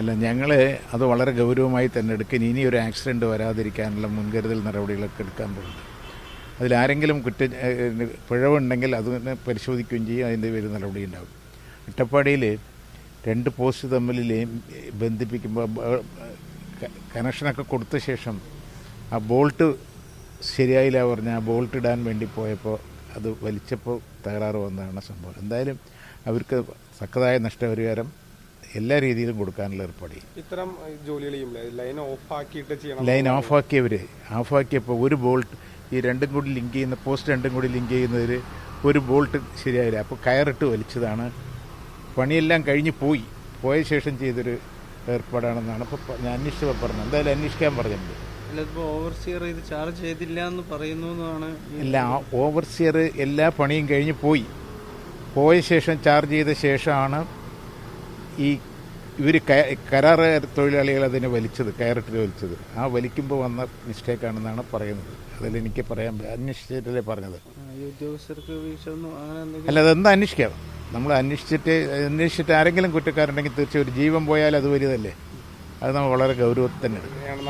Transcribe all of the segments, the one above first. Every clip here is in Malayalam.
അല്ല ഞങ്ങൾ അത് വളരെ ഗൗരവമായി തന്നെ എടുക്കും ഇനി ഒരു ആക്സിഡന്റ് വരാതിരിക്കാനുള്ള മുൻകരുതൽ നടപടികളൊക്കെ എടുക്കാൻ പോകുന്നു. അതിലാരെങ്കിലും കുറ്റ പിഴവുണ്ടെങ്കിൽ അത് തന്നെ പരിശോധിക്കുകയും ചെയ്യും. അതിന്റെ പേര് നടപടി ഉണ്ടാകും. അട്ടപ്പാടിയിൽ രണ്ട് പോസ്റ്റ് തമ്മിൽ ബന്ധിപ്പിക്കുമ്പോൾ കണക്ഷനൊക്കെ കൊടുത്ത ശേഷം ആ ബോൾട്ട് ശരിയായില്ല പറഞ്ഞാൽ ആ ബോൾട്ട് ഇടാൻ വേണ്ടി പോയപ്പോൾ അത് വലിച്ചപ്പോൾ തകരാറ് വന്നതാണ് സംഭവം. എന്തായാലും അവർക്ക് തക്കതായ നഷ്ടപരിഹാരം എല്ലാ രീതിയിലും കൊടുക്കാനുള്ള ഏർപ്പാട് ഇത്തരം ജോലികൾ ലൈൻ ചെയ്യണം. ലൈൻ ഓഫാക്കിയവർ ഓഫാക്കിയപ്പോൾ ഒരു ബോൾട്ട് ഈ രണ്ടും കൂടി ലിങ്ക് ചെയ്യുന്ന പോസ്റ്റ് രണ്ടും കൂടി ലിങ്ക് ചെയ്യുന്നതിൽ ഒരു ബോൾട്ട് ശരിയായില്ല. അപ്പോൾ കയറിട്ട് വലിച്ചതാണ്. പണിയെല്ലാം കഴിഞ്ഞ് പോയി. പോയ ശേഷം ചെയ്തൊരു ഏർപ്പാടാണെന്നാണ്. ഇപ്പോൾ ഞാൻ അന്വേഷിച്ചപ്പോൾ പറഞ്ഞത് എന്തായാലും അന്വേഷിക്കാൻ പറഞ്ഞിട്ടുണ്ട്. ഓവർസിയർ ഇത് ചാർജ് ചെയ്തില്ല എന്ന് പറയുന്നു എന്നാണ് എല്ലാ ഓവർസിയർ എല്ലാ പണിയും കഴിഞ്ഞ് പോയി. പോയ ശേഷം ചാർജ് ചെയ്ത ശേഷമാണ് ഈ ഇവർ കരാർ തൊഴിലാളികൾ അതിനെ വലിച്ചത് കയറിട്ട് വലിച്ചത്. ആ വലിക്കുമ്പോൾ വന്ന മിസ്റ്റേക്ക് ആണെന്നാണ് പറയുന്നത്. അതിൽ എനിക്ക് പറയാൻ അന്വേഷിച്ചിട്ടല്ലേ പറഞ്ഞത്. അല്ല അതെന്താ അന്വേഷിക്കാം. നമ്മൾ അന്വേഷിച്ചിട്ട് അന്വേഷിച്ചിട്ട് ആരെങ്കിലും കുറ്റക്കാരുണ്ടെങ്കിൽ തീർച്ചയായും ഒരു ജീവൻ പോയാൽ അത് വലുതല്ലേ? അത് നമ്മൾ വളരെ ഗൗരവത്തിന് എടുക്കും. അങ്ങനെയാണ്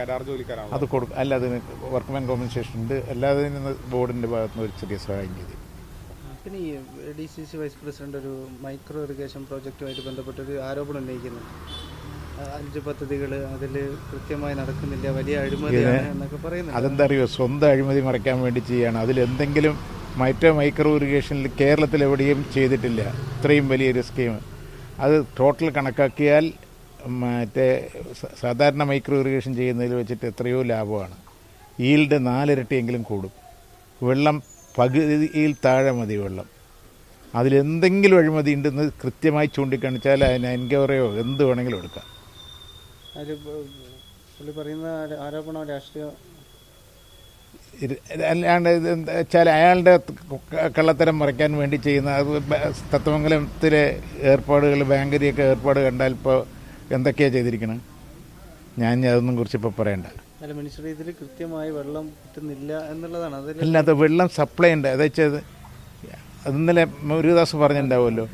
കരാർ ജോലിക്കാരാണ്? അത് കൊടുക്കും. അല്ല അതിന് വർക്ക്മാൻ കോമ്പൻസേഷൻ ഉണ്ട്. അല്ലാതെ ബോർഡിന്റെ ബോർഡിന്റെ ഭാഗത്ത് നിന്ന് ഒരു ചെറിയ സഹായം ചെയ്തു. പിന്നെ ഈ D C C vice president ഒരു മൈക്രോ ഇറിഗേഷൻ പ്രോജക്റ്റുമായിട്ട് ബന്ധപ്പെട്ട് ഒരു ആരോപണം ഉന്നയിക്കുന്നു. അഞ്ച് പദ്ധതികൾ അതിൽ കൃത്യമായി നടക്കുന്നില്ല. വലിയ അഴിമതിയാണ് എന്നൊക്കെ പറയുന്നത് അതെന്താ അറിയോ? സ്വന്തം അഴിമതി മറയ്ക്കാൻ വേണ്ടി ചെയ്യാണ് അതിലെന്തെങ്കിലും മൈറ്റോ മൈക്രോ ഇറിഗേഷനിൽ കേരളത്തിൽ എവിടെയും ചെയ്തിട്ടില്ല. ഇത്രയും വലിയൊരു സ്കീം അത് ടോട്ടൽ കണക്കാക്കിയാൽ മറ്റേ സാധാരണ മൈക്രോ ഇറിഗേഷൻ ചെയ്യുന്നതിൽ വെച്ചിട്ട് എത്രയോ ലാഭമാണ്. ഈൽഡ് നാലിരട്ടിയെങ്കിലും കൂടും. വെള്ളം പകുതിയിൽ താഴെ മതി വെള്ളം. അതിലെന്തെങ്കിലും അഴിമതി ഉണ്ടെന്ന് കൃത്യമായി ചൂണ്ടിക്കാണിച്ചാൽ അതിന് എൻക്വയറിയോ എന്ത് വേണമെങ്കിലും എടുക്കാം. പുള്ളി പറയുന്ന ആരോപണം രാഷ്ട്രീയ? അല്ലാണ്ട് എന്താ വെച്ചാൽ അയാളുടെ കള്ളത്തരം മറയ്ക്കാൻ വേണ്ടി ചെയ്യുന്ന അത് തത്വമംഗലത്തിലെ ഏർപ്പാടുകൾ ബാങ്കരിയൊക്കെ ഏർപ്പാട് കണ്ടാൽ ഇപ്പോൾ എന്തൊക്കെയാണ് ചെയ്തിരിക്കുന്നത് ഞാൻ അതൊന്നും കുറിച്ച് ഇപ്പോൾ പറയണ്ട. അല്ല ഇതിൽ കൃത്യമായി വെള്ളം കിട്ടുന്നില്ല എന്നുള്ളതാണ്. അതിൽ അല്ലാതെ വെള്ളം സപ്ലൈ ഉണ്ട്. അതെ വെച്ചാൽ അത് ഇന്നലെ മുരുകദാസ് പറഞ്ഞിട്ടുണ്ടാവുമല്ലോ.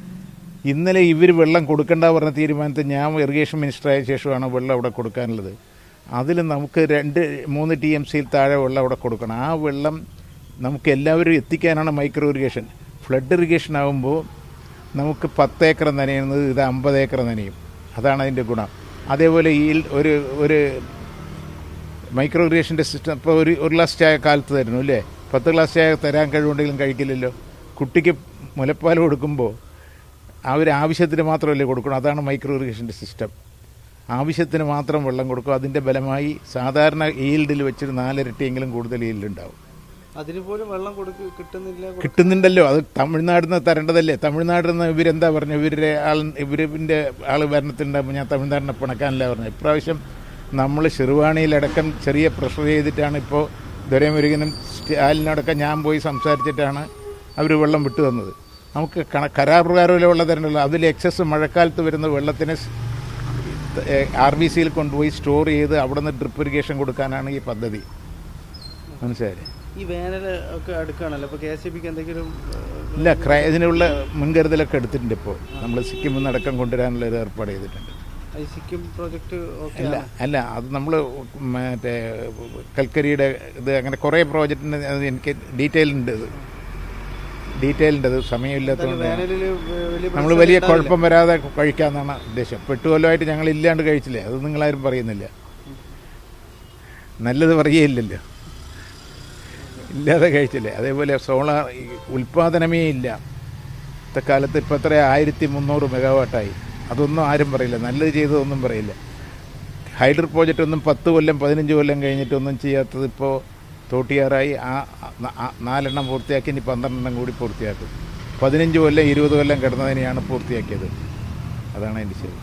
ഇന്നലെ ഇവർ വെള്ളം കൊടുക്കണ്ട പറഞ്ഞ തീരുമാനത്തിൽ ഞാൻ ഇറിഗേഷൻ മിനിസ്റ്ററായ ശേഷമാണ് വെള്ളം അവിടെ കൊടുക്കാനുള്ളത്. അതിൽ നമുക്ക് രണ്ട് മൂന്ന് ടി എം സിയിൽ താഴെ വെള്ളം അവിടെ കൊടുക്കണം. ആ വെള്ളം നമുക്ക് എല്ലാവരും എത്തിക്കാനാണ് മൈക്രോ ഇറിഗേഷൻ. ഫ്ലഡ് ഇറിഗേഷൻ ആകുമ്പോൾ നമുക്ക് പത്ത് ഏക്കർ നനയുന്നത് ഇത് അമ്പത് ഏക്കർ നനയും. അതാണ് അതിന്റെ ഗുണം. അതേപോലെ ഈ ഒരു ഒരു മൈക്രോ ഇറിഗേഷന്റെ സിസ്റ്റം ഇപ്പോൾ ഒരു ഒരു ഗ്ലാസ് ചായ കാലത്ത് തരുന്നു അല്ലേ? പത്ത് ഗ്ലാസ് ചായ തരാൻ കഴിവുണ്ടെങ്കിലും കഴിക്കില്ലല്ലോ. കുട്ടിക്ക് മുലപ്പാൽ കൊടുക്കുമ്പോൾ ആ ഒരു ആവശ്യത്തിന് മാത്രമല്ലേ കൊടുക്കണം. അതാണ് മൈക്രോ ഇറിഗേഷന്റെ സിസ്റ്റം. ആവശ്യത്തിന് മാത്രം വെള്ളം കൊടുക്കും. അതിന്റെ ബലമായി സാധാരണ ഈൽഡിൽ വെച്ചൊരു നാലിരട്ടിയെങ്കിലും കൂടുതൽ ഈൽഡ് ഉണ്ടാവും കിട്ടുന്നുണ്ടല്ലോ. അത് തമിഴ്നാടിൽ നിന്ന് തരേണ്ടതല്ലേ? തമിഴ്നാട് നിന്ന് ഇവരെന്താ പറഞ്ഞു? ഇവരുടെ ആൾ ഇവരിന്റെ ആൾ ഭരണത്തിലുണ്ടാകുമ്പോൾ ഞാൻ തമിഴ്നാടിനെ പിണക്കാനല്ല പറഞ്ഞു. ഇപ്രാവശ്യം നമ്മൾ ഷിർവാണിയിലടക്കം ചെറിയ പ്രഷർ ചെയ്തിട്ടാണ് ഇപ്പോൾ ദുരമുരുകനും സ്റ്റാലിനടക്കം ഞാൻ പോയി സംസാരിച്ചിട്ടാണ് അവർ വെള്ളം വിട്ടു തന്നത്. നമുക്ക് കണ കരാപ്രകാരമല്ലേ വെള്ളം തരണ്ടല്ലോ അതിൽ എക്സസ് മഴക്കാലത്ത് വരുന്ന വെള്ളത്തിന് ആർ ബി സിയിൽ കൊണ്ടുപോയി സ്റ്റോർ ചെയ്ത് അവിടെ നിന്ന് ഡ്രിപ്പ് ഇറിഗേഷൻ കൊടുക്കാനാണ് ഈ പദ്ധതി. മനസ്സിലായില്ലേ? ഈ വേനൽ ഒക്കെ അടുക്കാണല്ലോ? അപ്പൊ കെ എസ് ബിക്ക് എന്തെങ്കിലും ഇല്ല ക്രയ ഇതിനുള്ള മുൻകരുതലൊക്കെ എടുത്തിട്ടുണ്ട് ഇപ്പോൾ നമ്മൾ സിക്കിമിൽ നിന്ന് അടക്കം കൊണ്ടുവരാനുള്ള ഒരു ഏർപ്പാട് ചെയ്തിട്ടുണ്ട്. സിക്കിം പ്രോജക്റ്റ് അല്ല അല്ല അത് നമ്മൾ മറ്റേ കൽക്കരിയുടെ ഇത് അങ്ങനെ കുറേ പ്രോജക്റ്റിന് എനിക്ക് ഡീറ്റെയിൽ ഉണ്ട് ഡീറ്റെയിൽ ഉണ്ട് അത് സമയമില്ലാത്തതുകൊണ്ട് നമ്മൾ വലിയ കുഴപ്പം വരാതെ കഴിക്കാമെന്നാണ് ഉദ്ദേശം. പെട്ടുകൊല്ലമായിട്ട് ഞങ്ങൾ ഇല്ലാണ്ട് കഴിച്ചില്ലേ? അത് നിങ്ങളാരും പറയുന്നില്ല. നല്ലത് പറയുകയില്ലല്ലോ. ഇല്ലാതെ കഴിച്ചില്ലേ. അതേപോലെ സോളാർ ഉൽപ്പാദനമേ ഇല്ല. ഇത്ത കാലത്ത് ഇപ്പം എത്ര ആയിരത്തി മുന്നൂറ് മെഗാവാട്ടായി. അതൊന്നും ആരും പറയില്ല. നല്ലത് ചെയ്തതൊന്നും പറയില്ല. ഹൈഡ്രോ പ്രോജക്റ്റ് ഒന്നും പത്ത് കൊല്ലം പതിനഞ്ച് കൊല്ലം കഴിഞ്ഞിട്ടൊന്നും ചെയ്യാത്തത് ഇപ്പോൾ തോട്ടിയാറായി. ആ നാലെണ്ണം പൂർത്തിയാക്കി ഇനി പന്ത്രണ്ടെണ്ണം കൂടി പൂർത്തിയാക്കും. പതിനഞ്ച് കൊല്ലം ഇരുപത് കൊല്ലം കിടന്നതിനെയാണ് പൂർത്തിയാക്കിയത്. അതാണ് അതിന്റെ ശരി.